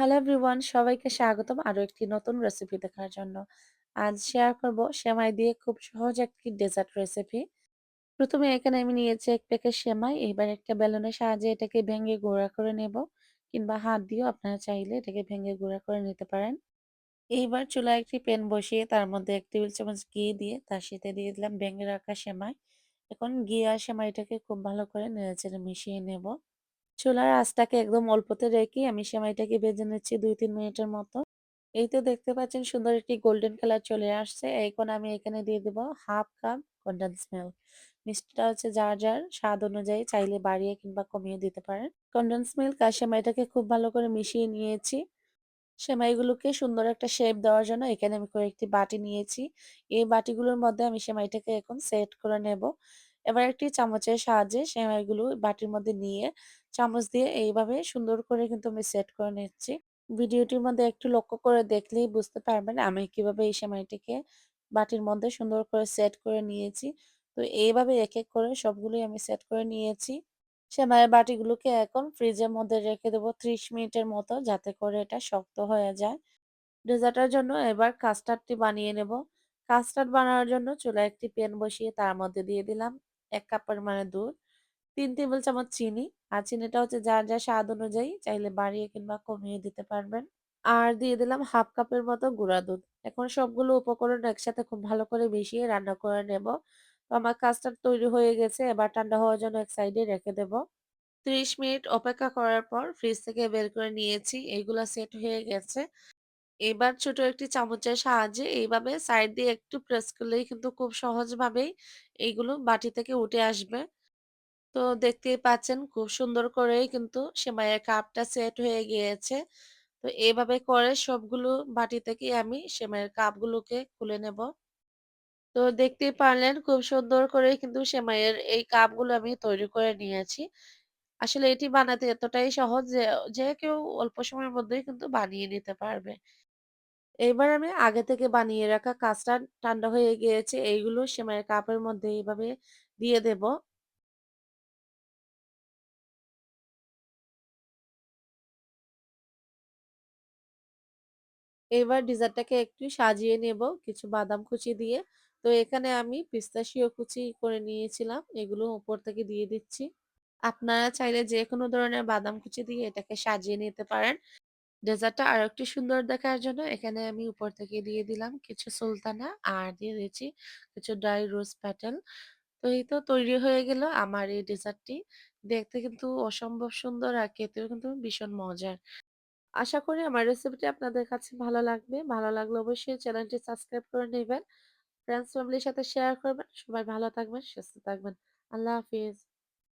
Hello everyone সবাইকে স্বাগতম আরও একটি নতুন রেসিপি দেখার জন্য। আজ শেয়ার করব সেমাই দিয়ে খুব সহজ একটি ডেজার্ট রেসিপি। প্রথমে এখানে আমি নিয়েছি ১ প্যাকেট সেমাই। এবার একটা বেলনের সাহায্যে এটাকে ভেঙে গুঁড়া করে নেব। কিংবা হাত দিয়েও আপনারা চাইলে এটাকে ভেঙে গুঁড়া করে নিতে পারেন। এইবার চুলায় একটি প্যান বসিয়ে তার মধ্যে ১ টেবিল চামচ ঘি দিয়ে তার সাথে দিয়ে দিলাম ভেঙে রাখা সেমাই। এখন ঘি আর সেমাইটাকে খুব ভালো করে নেড়েচেড়ে মিশিয়ে নেব। চুলার আঁচটাকে একদম অল্পতে রেখে আমি সেমাইটাকে ভেজে নিচ্ছি ২-৩ মিনিটের মতো। এই তো দেখতে পাচ্ছেন সুন্দর একটি গোল্ডেন কালার চলে আসছে। এখন আমি এখানে দিয়ে দেব 1/2 কাপ কনডেন্স মিল্ক। মিষ্টিটা হচ্ছে যার, যার স্বাদ অনুযায়ী চাইলে বাড়িয়ে কিংবা কমিয়ে দিতে পারেন। কনডেন্স মিল্ক আর সেমাইটাকে খুব ভালো করে মিশিয়ে নিয়েছি। সেমাইগুলোকে সুন্দর একটা শেপ দেওয়ার জন্য এখানে আমি কয়েকটি বাটি নিয়েছি। এই বাটিগুলোর মধ্যে আমি সেমাইটাকে এখন সেট করে নেব। এবার একটি চামচের সাহায্যে সেমাইগুলো বাটির মধ্যে নিয়ে চামচ দিয়ে এইভাবে সুন্দর করে কিন্তু আমি সেট করে নিচ্ছি। ভিডিওটির মধ্যে একটু লক্ষ্য করে দেখলেই বুঝতে পারবেন আমি কীভাবে এই সেমাইটিকে বাটির মধ্যে সুন্দর করে সেট করে নিয়েছি। তো এইভাবে এক, এক করে সবগুলোই আমি সেট করে নিয়েছি। সেমাইয়ের বাটিগুলোকে এখন ফ্রিজের মধ্যে রেখে দেবো ৩০ মিনিটের মতো যাতে করে এটা শক্ত হয়ে যায়। ডেজার্টের জন্য এবার কাস্টার্ডটি বানিয়ে নেব। কাস্টার্ড বানানোর জন্য চুলায় একটি প্যান বসিয়ে তার মধ্যে দিয়ে দিলাম ১ কাপ পরিমাণে দুধ, ৩ টেবিল চামচ চিনি আর চিনিটা হচ্ছে যার, যার স্বাদ অনুযায়ী চাইলে বাড়িয়ে কিংবা কমিয়ে দিতে পারবেন। আর দিয়ে দিলাম 1/2 কাপের মতো গুঁড়া দুধ। এখন সবগুলো উপকরণ একসাথে খুব ভালো করে মিশিয়ে রান্না করে নেব। তো আমার কাস্টার্ড তৈরি হয়ে গেছে। এবার ঠান্ডা হওয়ার জন্য এক সাইডে রেখে দেব। ৩০ মিনিট অপেক্ষা করার পর ফ্রিজ থেকে বের করে নিয়েছি। এগুলা সেট হয়ে গেছে। এবার ছোট একটি চামচের সাহায্যে এইভাবে সাইড দিয়ে একটু প্রেস করলেই কিন্তু খুব সহজভাবেই এইগুলো বাটি থেকে উঠে আসবে। তো দেখতেই পাচ্ছেন খুব সুন্দর করেই কিন্তু সেমাইয়ের কাপটা সেট হয়ে গিয়েছে। তো এভাবে করে সবগুলো বাটি থেকেই আমি সেমাইয়ের কাপগুলোকে খুলে নেব। তো দেখতেই পারলেন খুব সুন্দর করেই কিন্তু সেমাইয়ের এই কাপগুলো আমি তৈরি করে নিয়েছি। আসলে এটি বানাতে এতটাই সহজ যে, যে কেউ অল্প সময়ের মধ্যেই কিন্তু বানিয়ে নিতে পারবে। এবার আমি আগে থেকে বানিয়ে রাখা কাস্টার্ড ঠান্ডা হয়ে গিয়েছে। এইগুলো সেমাইয়ের কাপের মধ্যে এইভাবে দিয়ে দেব। এবার ডিজার্টটাকে একটু সাজিয়ে নেব কিছু বাদাম কুচি দিয়ে। তো এখানে আমি পিস্তাশিও কুচি করে নিয়েছিলাম। এগুলো উপর থেকে দিয়ে দিচ্ছি। আপনারা চাইলে যেকোনো ধরনের বাদাম কুচি দিয়ে এটাকে সাজিয়ে নিতে পারেন। ডেজার্টটা আরেকটু সুন্দর দেখার জন্য এখানে আমি উপর থেকে দিয়ে দিলাম কিছু সুলতানা আর দিয়ে দিচ্ছি কিছু ড্রাই রোজ প্যাটেল তো এই তো তৈরি হয়ে গেল আমার এই ডেজার্টটি। দেখতে কিন্তু অসম্ভব সুন্দর আর খেতেও কিন্তু ভীষণ মজার। আশা করি আমার রেসিপিটি আপনাদের কাছে ভালো লাগবে। ভালো লাগলে অবশ্যই চ্যানেলটি সাবস্ক্রাইব করে নেবেন ফ্রেন্ডস ফ্যামিলির সাথে শেয়ার করবেন। সবাই ভালো থাকবেন, সুস্থ থাকবেন। আল্লাহ হাফিজ।